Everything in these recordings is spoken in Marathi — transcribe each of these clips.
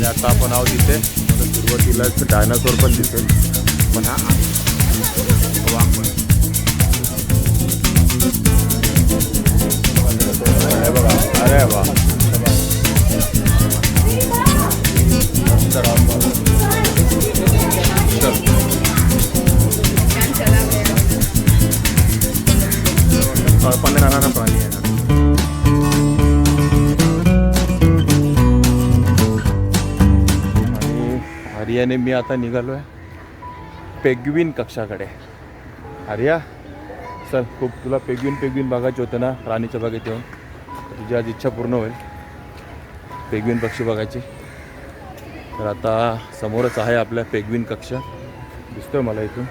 आणि आता आपण आहोत तिथे मला सुरुवातीलाच डायनासोर पण दिसेल. पण हा अरे बघा अरे वा. मस्त राम प्राणी आहे आर्याने मी आता निघालो आहे पेग्विन कक्षाकडे. आर्या चल खूप तुला पेग्विन पेग्विन बघायचे होते ना राणीच्या बागेत येऊन. तुझी आज इच्छा पूर्ण होईल पेग्विन पक्षी बघायची. तर आता समोरच आहे आपल्या पेग्विन कक्ष. दिसतोय मला इथून.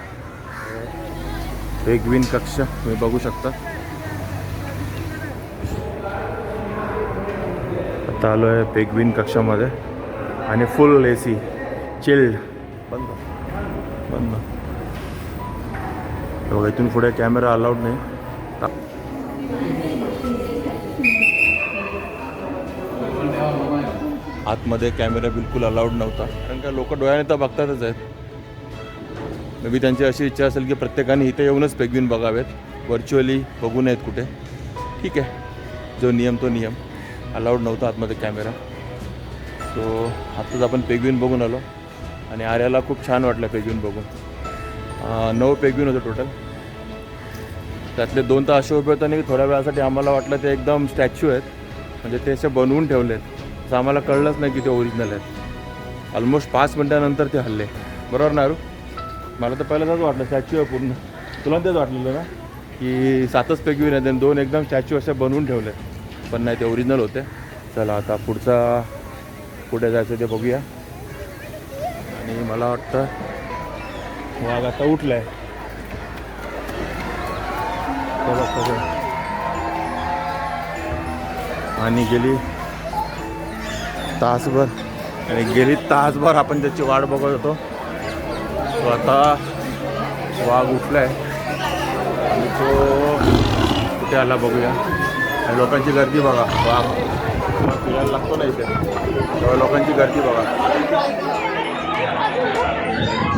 पेग्विन कक्ष तुम्ही बघू शकता. आता आलो आहे पेग्विन कक्षामध्ये. आणि फुल ए सी चिल्ड बंद. बंद. बघा इथून पुढे कॅमेरा अलाउड नाही. आतमध्ये कॅमेरा बिलकुल अलाउड नव्हता. कारण का लोक डोळ्याने तर बघतातच आहेत. मे बी त्यांची अशी इच्छा असेल की प्रत्येकाने इथे येऊनच पेग्विन बघावेत. व्हर्च्युअली बघू नयेत कुठे. ठीक आहे. जो नियम तो नियम. अलाउड नव्हता आतमध्ये कॅमेरा. सो आत्ताच आपण पेग्विन बघून आलो. आणि आर्याला खूप छान वाटलं पेग्विन बघून. नऊ पेग्विन होतं टोटल त्यातले दोन तर असे उभे होते आणि थोड्या वेळासाठी आम्हाला वाटलं ते एकदम स्टॅच्यू आहेत. म्हणजे ते असे बनवून ठेवले आहेत असं आम्हाला कळलंच नाही की ते ओरिजिनल आहेत. ऑलमोस्ट पाच मिनटानंतर ते हल्ले. बरोबर ना अरू मला तर पहिल्यांदाच वाटलं स्टॅच्यू आहे पूर्ण. तुला तेच वाटलेलं ना? की सातच पेग्विन आहेत आणि दोन एकदम स्टॅच्यू असे बनवून ठेवले पण नाही ते ओरिजिनल होते. चला आता पुढचा कुठे जायचं ते बघूया. आणि मला वाटतं वाघ आता उठलाय. आणि गेली तासभर. आणि गेली तासभर आपण त्याची वाट बघत होतो. स्वतः आता वाघ उठलाय. आणि तो कुठे आला बघूया. आणि लोकांची गर्दी बघा. वाघ. वाघ फिरायला लागतो ना इथे? तेव्हा लोकांची गर्दी बघा. Yeah.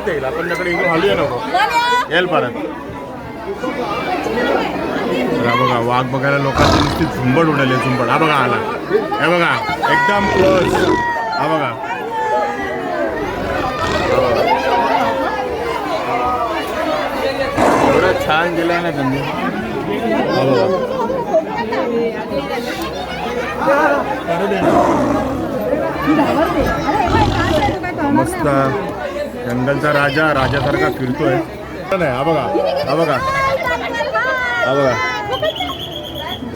परत येईल. आपण त्याकडे इकडे हलूया नको येईल परत. हा बघा वाघ बघायला लोकांची नुसती झुंबड उडाली आहे, झुंबड. हा बघा आला हे बघा एकदम क्लोज हा बघा. एवढं छान गेलाय ना त्यांनी. हा बघा. मस्त. जंगलचा राजा राजासारखा फिरतोय. नाही हा बघा हा बघा. हा बघा.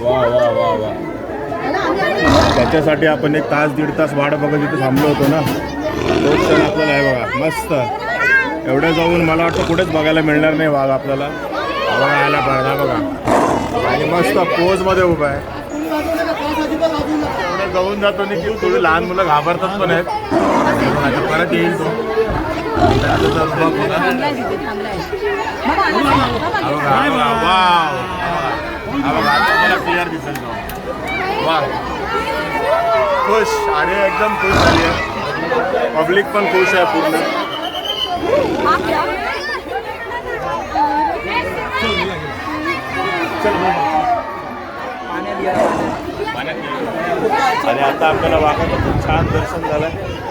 वा वा वा वा. त्याच्यासाठी आपण एक तास दीड तास वाट बघत इथे थांबलो होतो ना. तो क्षण आपल्याला आहे बघा मस्त. एवढं जाऊन मला वाटतं कुठेच बघायला मिळणार नाही वाघ आपल्याला. हा बघा आला पाहिजे हा बघा. आणि मस्त पोजमध्ये उभा आहे. एवढं जाऊन जातो नाही की थोडी लहान मुलं घाबरतात पण आहेत. परत येईल तो. त्याचा दिसेल वा खुश आणि एकदम खुश झाली आहे पब्लिक पण खुश आहे पूर्ण आणि आता आपल्याला वाघाचं खूप छान दर्शन झालं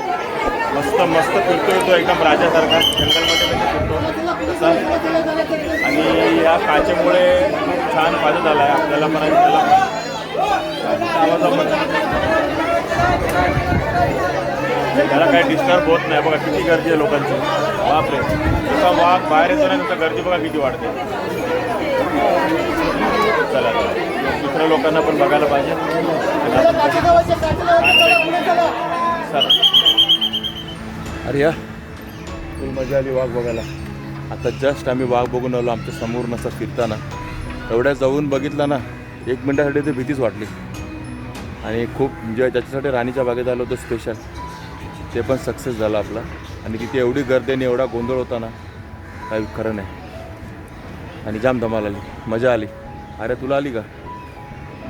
असा मस्त फिरतो येतो एकदम राजासारखा. जंगलमध्ये कसा फिरतो. तसा आणि या काचेमुळे खूप छान फायदा झाला आहे आपल्याला पण आणि त्याला काही डिस्टर्ब होत नाही. बघा किती गर्दी आहे लोकांची. बापरे. जसा वाघ बाहेर येतो ना तसा गर्दी बघा किती वाढते. चला दुसऱ्या लोकांना पण बघायला पाहिजे. चला. अरे या. फुल मजा आली वाघ बघायला. आता जस्ट आम्ही वाघ बघून आलो आमच्यासमोर नसा फिरताना. एवढ्या जाऊन बघितला ना एक मिनटासाठी ते भीतीच वाटली. आणि खूप म्हणजे ज्याच्यासाठी राणीच्या बागेत आलो होतो स्पेशल ते पण सक्सेस झालं आपला. आणि तिथे एवढी गर्दी आणि एवढा गोंधळ होता ना काही खरं नाही. आणि जाम धमाल आली मजा आली. अरे तुला आली का?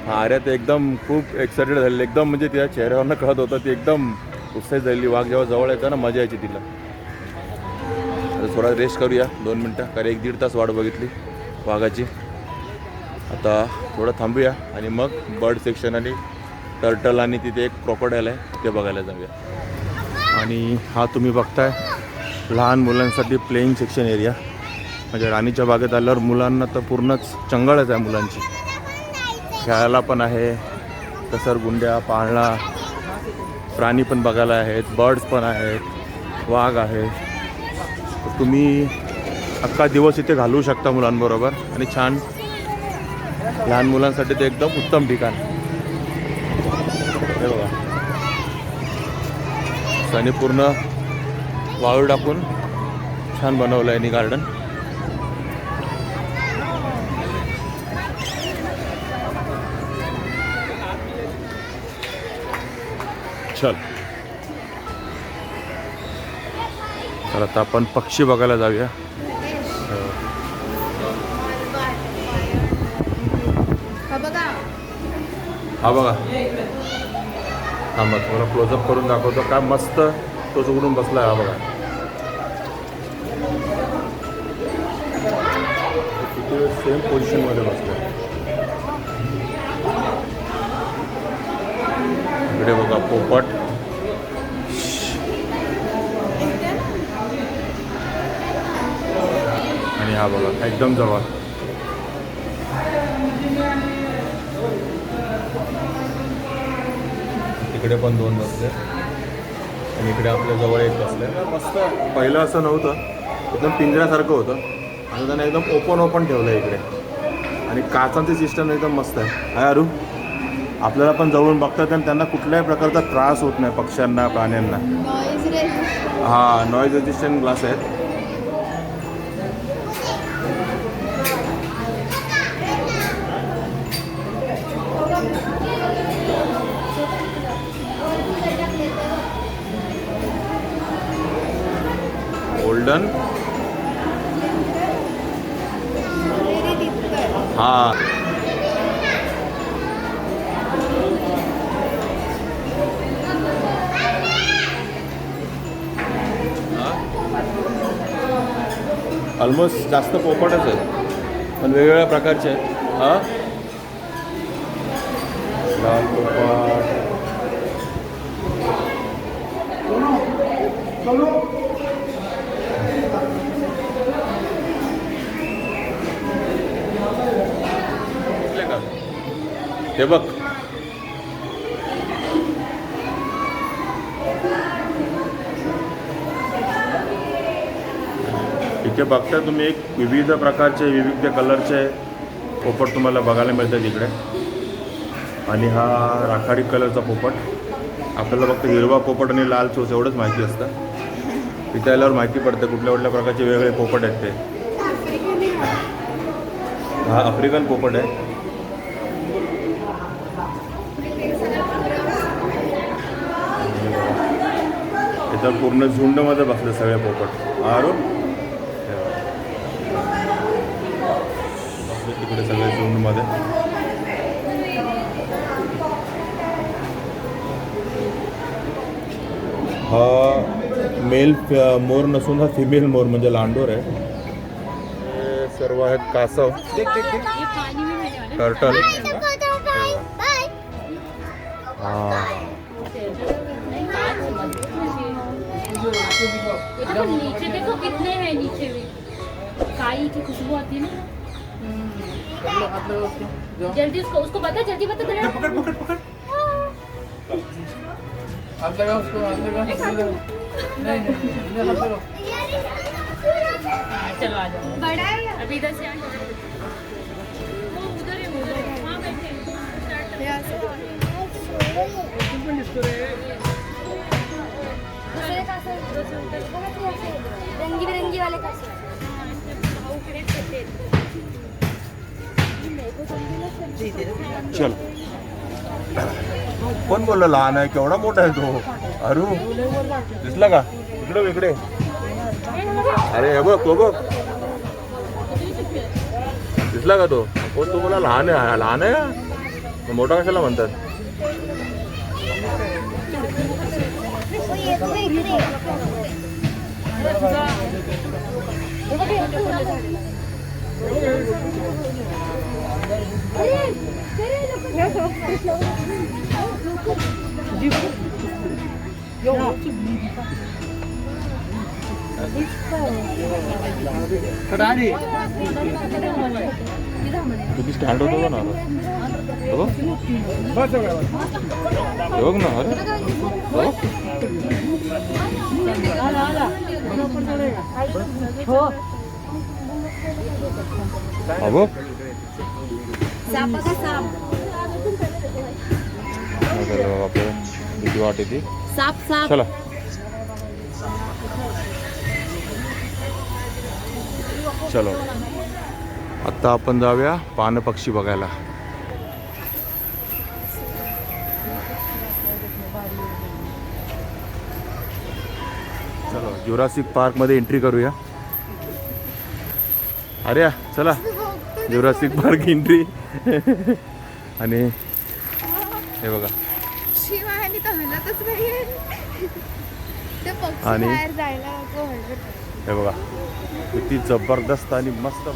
हां अरे ते एकदम खूप एक्सायटेड झालेली एकदम म्हणजे तिच्या चेहऱ्यावरनं कळत होतं ती एकदम उत्साहित झालेली वाघ जेव्हा जवळ येतं ना मजा यायची तिला. आता थोडा रेस्ट करूया दोन मिनटं. कारण एक दीड तास वाट बघितली वाघाची. आता थोडं थांबूया आणि मग बर्ड सेक्शन आणि टर्टल आणि तिथे एक क्रोकोडाईल आहे ते बघायला जाऊया. आणि हा तुम्ही बघताय लहान मुलांसाठी प्लेईंग सेक्शन एरिया म्हणजे राणीच्या बागेत आल्यावर मुलांना तर पूर्णच चंगळच आहे मुलांची. खेळायला पण आहे घसरगुंड्या पाळणा प्राणी पण बघायला आहेत बर्ड्स पण आहेत वाघ आहे तुम्ही अख्खा दिवस इथे घालवू शकता मुलांबरोबर आणि छान लहान मुलांसाठी ते एकदम उत्तम ठिकाण. हे बघा. त्याने पूर्ण वाळू टाकून छान बनवलं आहे गार्डन चल. तर आता आपण पक्षी बघायला जाऊया. हा बघा. हा मग थोडं क्लोजअप करून दाखवतो. काय मस्त तो उघडून बसला हा बघा. किती सेम पोझिशनमध्ये इकडे बघा पोपट. आणि हा बघा एकदम जवळ. इकडे पण दोन बसले. आणि इकडे आपल्या जवळ एक बसले. मस्त. पहिलं असं नव्हतं. एकदम पिंजऱ्यासारखं होतं. आणि त्याने एकदम ओपन ओपन ठेवलं आहे इकडे. आणि काचांची सिस्टम एकदम मस्त आहे. अरू. आपल्याला पण जवळून बघतात आणि त्यांना कुठल्याही प्रकारचा त्रास होत नाही पक्ष्यांना प्राण्यांना. हा नॉईज रेजिस्टंट ग्लास आहेत. ऑलमोस्ट जास्त पोपटच आहेत. पण वेगवेगळ्या प्रकारचे आहेत. हां? लाल पोपट. हे बघ. इथे बघता तुम्ही एक विविध प्रकारचे विविध कलरचे पोपट तुम्हाला बघायला मिळतात इकडे. आणि हा राखाडी कलरचा पोपट. आपल्याला फक्त हिरवा पोपट आणि लाल चोच एवढंच माहिती असतं. इथे आल्यावर माहिती पडतं कुठल्या कुठल्या प्रकारचे वेगवेगळे पोपट आहेत ते. हा आफ्रिकन पोपट आहे. इथं पूर्ण झुंडमध्ये बसले सगळे पोपट. आरो तिकडे सगळे झुंडमध्ये हा मेल मोर नसून हा फिमेल मोर म्हणजे लांडोर आहे. हे सर्व आहेत कासव. टर्टल हा नीचे देखो कितने हैं. नीचे भी काई की खुशबू आती है ना. जल्दी उसको उसको बता जल्दी बता जरा पकड़ पकड़ पकड़। हाथ लगा उसको हाथ लगा नहीं नहीं नहीं हाथ लगा चलो आ जाओ। बड़ा है अभी इधर से आ वो उधर है उधर वहाँ बैठे हैं। हे असं. रंगीबिरंगी वाले कसे चल। कोण बोललं लहान आहे केवढा मोठा आहे तो। अरू दिसला का इकडे इकडे अरे हे बघ तो। बघ दिसला का तो हो तो मला लहान आहे लहान आहे हा? मोठा कशाला म्हणतात कटारी किती स्टँड होतो ना हे बघ. हे बघ ना अरे हे बघ. हा बघ सापाचा साप आपल्याला किती वाट साप. चला. चलो. आता आपण जाऊया पानपक्षी बघायला. चलो जुरासिक पार्कमध्ये एंट्री करूया. अरे चला. जुरासिक पार्क एंट्री आणि हे बघा. आणि- हे बघा. किती जबरदस्त आणि मस्त.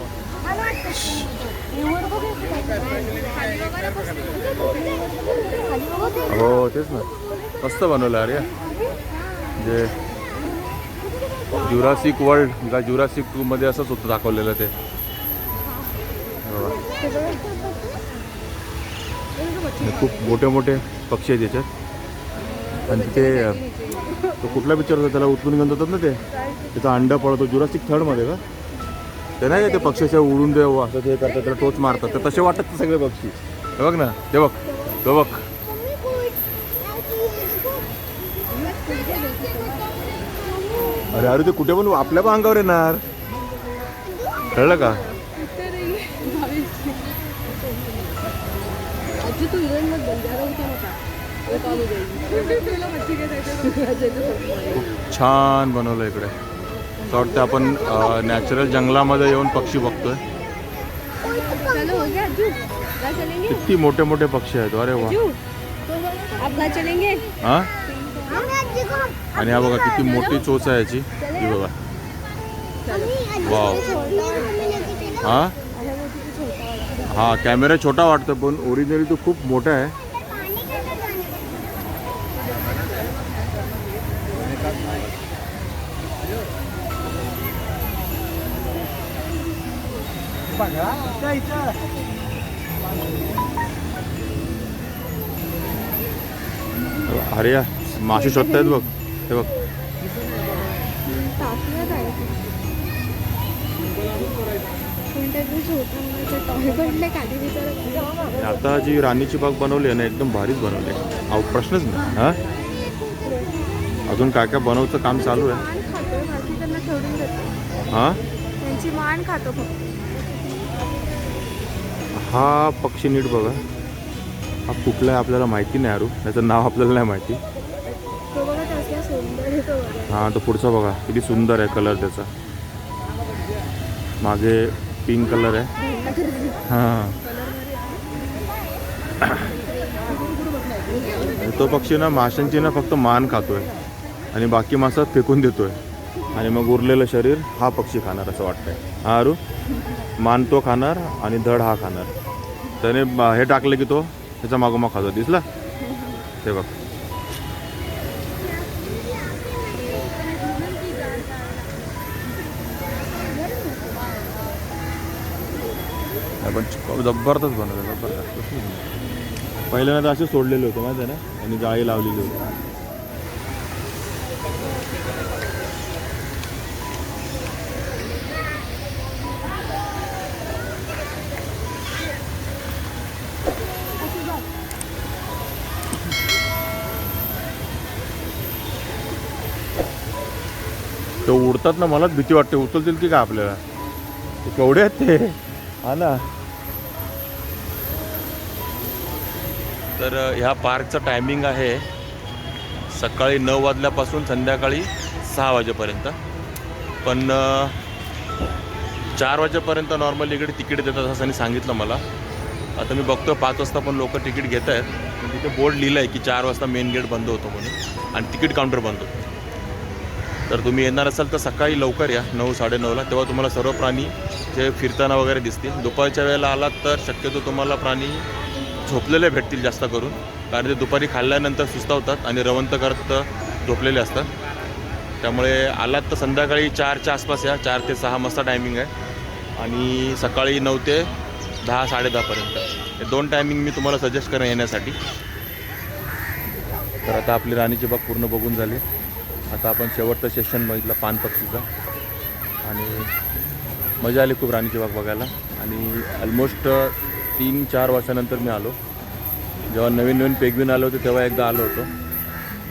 हो तेच ना. मस्त बनवलं अरे जे जुरासिक वर्ल्ड ज्या जुरासिक टू मध्ये असंच होतं दाखवलेलं ते. खूप मोठे मोठे पक्षी आहेत याच्यात. आणि ते तो कुठला पिक्चर होता? त्याला उचलून घेऊन जातात ना ते. त्याचा अंडा पडतो जुरासिक थर्डमध्ये का? ते नाही ते पक्षाच्या उडून देऊ हो, असं ते करतात त्याला टोच मारतात. तर तसे वाटतात ते सगळे पक्षी. हे बघ ना ते बघ तो बघ. अरे अरे ते कुठे पण आपल्या पण अंगावर येणार. कळलं का? खूप छान बनवलं इकडे. असं वाटतं आपण नॅचरल जंगलामध्ये येऊन पक्षी बघतोय. किती मोठे मोठे पक्षी आहेत. अरे वा. चलेंगे? हा? आणि हा बघा किती मोठी चोच आहे याची. ही बघा. वाव हा? हा कॅमेरा छोटा वाटतो पण ओरिजिनली तो खूप मोठा आहे. अरे या मासे शोधतायत बघ. हे बघ. आता जी राणीची बाग बनवली आहे ना एकदम भारीच बनवली आहे. अहो प्रश्नच नाही. हा? अजून काय काय बनवचं काम चालू आहे? हा? त्यांची मान खातो हा पक्षी नीट बघा. हा कुठला आहे आपल्याला माहिती नाही अरू. त्याचं नाव आपल्याला नाही माहिती. हा तो पुढचा बघा. किती सुंदर आहे कलर त्याचा. मागे पिंक कलर आहे. हां. तो पक्षी ना माशांची ना फक्त मान खातोय. आणि बाकी मासा फेकून देतोय. आणि मग उरलेलं शरीर हा पक्षी खाणार असं वाटतंय. हा अरू? मान तो खाणार आणि धड हा खाणार. त्याने हे टाकलं की तो त्याचा मागोमाग खातो. दिसला? ते बघ. पण जबरदस्त बनवलं जबरदस्त. पहिल्यांदा असे सोडलेले होते माहिती आहे ना आणि जाळी लावलेली होती. ते उडतात ना मलाच भीती वाटते. उचलतील की का आपल्याला? केवढे आहेत ते? हा ना. तर ह्या पार्कचं टायमिंग आहे सकाळी नऊ वाजल्यापासून संध्याकाळी सहा वाजेपर्यंत. पण चार वाजेपर्यंत नॉर्मली इकडे तिकीट देतात असं त्यांनी सांगितलं मला. आता मी बघतो पाच वाजता पण लोक तिकीट घेत आहेत. तिथे बोर्ड लिहिलं आहे की चार वाजता मेन गेट बंद होतो म्हणून आणि तिकीट काउंटर बंद होतं. तर तुम्ही येणार असाल तर सकाळी लवकर या नऊ साडेनऊला. तेव्हा तुम्हाला सर्व प्राणी जे फिरताना वगैरे दिसतील. दुपारच्या वेळेला आलात तर शक्यतो तुम्हाला प्राणी झोपलेले भेटतील जास्त करून. कारण ते दुपारी खाल्ल्यानंतर सुस्तावतात आणि रवंत करत झोपलेले असतात. त्यामुळे आलात तर संध्याकाळी चारच्या आसपास या. चार ते सहा वाजता टायमिंग आहे. आणि सकाळी नऊ ते दहा साडेदहापर्यंत हे दोन टायमिंग मी तुम्हाला सजेस्ट करेन येण्यासाठी. तर आता आपली राणीची बाग पूर्ण बघून झाली. आता आपण शेवटचं सेशन बघितलं पान पक्षीचं आणि मजा आली खूप राणीची बाग बघायला. आणि ऑलमोस्ट तीन चार वर्षानंतर मी आलो. जेव्हा नवीन नवीन पेगविन आलो होते तेव्हा एकदा आलो होतो.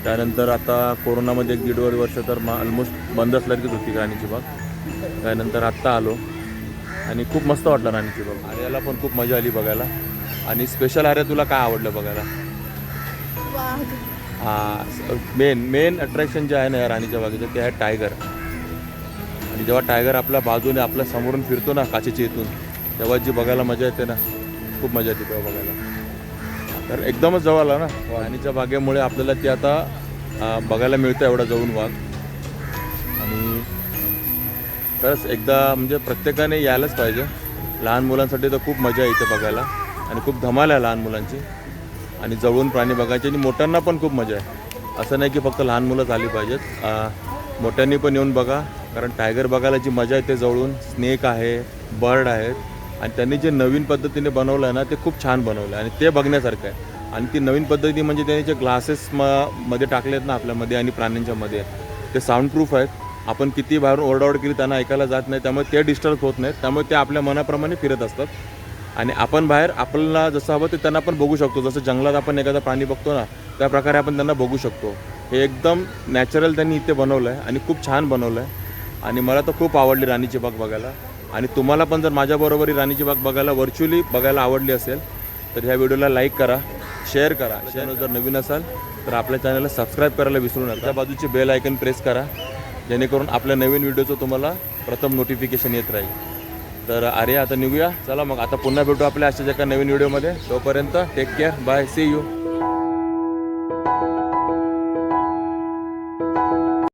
त्यानंतर आता कोरोनामध्ये एक दीड वर्ष तर मा ऑलमोस्ट बंद असल्यासारखीच होती राणीची बाग. त्यानंतर आत्ता आलो. आणि खूप मस्त वाटलं राणीची बाग. आर्याला पण खूप मजा आली बघायला. आणि स्पेशल आर्या तुला काय आवडलं बघायला? हां मेन मेन अट्रॅक्शन जे आहे ना या राणीच्या बागेचं ते आहे टायगर आणि जेव्हा टायगर आपल्या बाजूने आपल्या समोरून फिरतो ना काचेच्या इथून तेव्हा जी बघायला मजा येते ना खूप मजा येते तेव्हा बघायला. तर एकदमच जवळ आला ना वाहनीच्या बागेमुळे आपल्याला ते आता बघायला मिळतं एवढा जवळून वाघ. आणि खरंच एकदा म्हणजे प्रत्येकाने यायलाच पाहिजे. लहान मुलांसाठी तर खूप मजा येते बघायला आणि खूप धमाल आहे लहान मुलांची. आणि जवळून प्राणी बघायचे आणि मोठ्यांना पण खूप मजा आहे. असं नाही की फक्त लहान मुलंच आली पाहिजेत. मोठ्यांनी पण येऊन बघा कारण टायगर बघायला जी मजा येते जवळून स्नेक आहे बर्ड आहेत आणि त्यांनी जे नवीन पद्धतीने बनवलं आहे ना ते खूप छान बनवलं आहे आणि ते बघण्यासारखं आहे. आणि ती नवीन पद्धती म्हणजे त्यांनी जे ग्लासेस म मध्ये टाकले आहेत ना आपल्यामध्ये आणि प्राण्यांच्या मध्ये ते साऊंड प्रूफ आहेत. आपण किती बाहेरून ओरडाओरड केली त्यांना ऐकायला जात नाही. त्यामुळे ते डिस्टर्ब होत नाहीत. त्यामुळे ते आपल्या मनाप्रमाणे फिरत असतात. आणि आपण बाहेर आपल्याला जसं हवं ते त्यांना पण बघू शकतो. जसं जंगलात आपण एखादा प्राणी बघतो ना त्या प्रकारे आपण त्यांना बघू शकतो. हे एकदम नॅचरल त्यांनी इथे बनवलं आहे आणि खूप छान बनवलं आहे आणि मला तर खूप आवडली राणीची बाग बघायला. आणि तुम्हाला पण जर माझ्याबरोबर ही राणीची बाग बघायला व्हर्च्युअली बघायला आवडली असेल तर ह्या व्हिडिओला लाईक करा शेअर करा. चॅनल जर नवीन असाल तर आपल्या चॅनलला सबस्क्राईब करायला विसरू नका. त्या बाजूची बेल आयकन प्रेस करा जेणेकरून आपल्या नवीन व्हिडिओचं तुम्हाला प्रथम नोटिफिकेशन येत राहील. तर अरे आता निघूया. चला मग आता पुन्हा भेटू आपल्या अशाच एका नवीन व्हिडिओमध्ये तोपर्यंत take care bye see you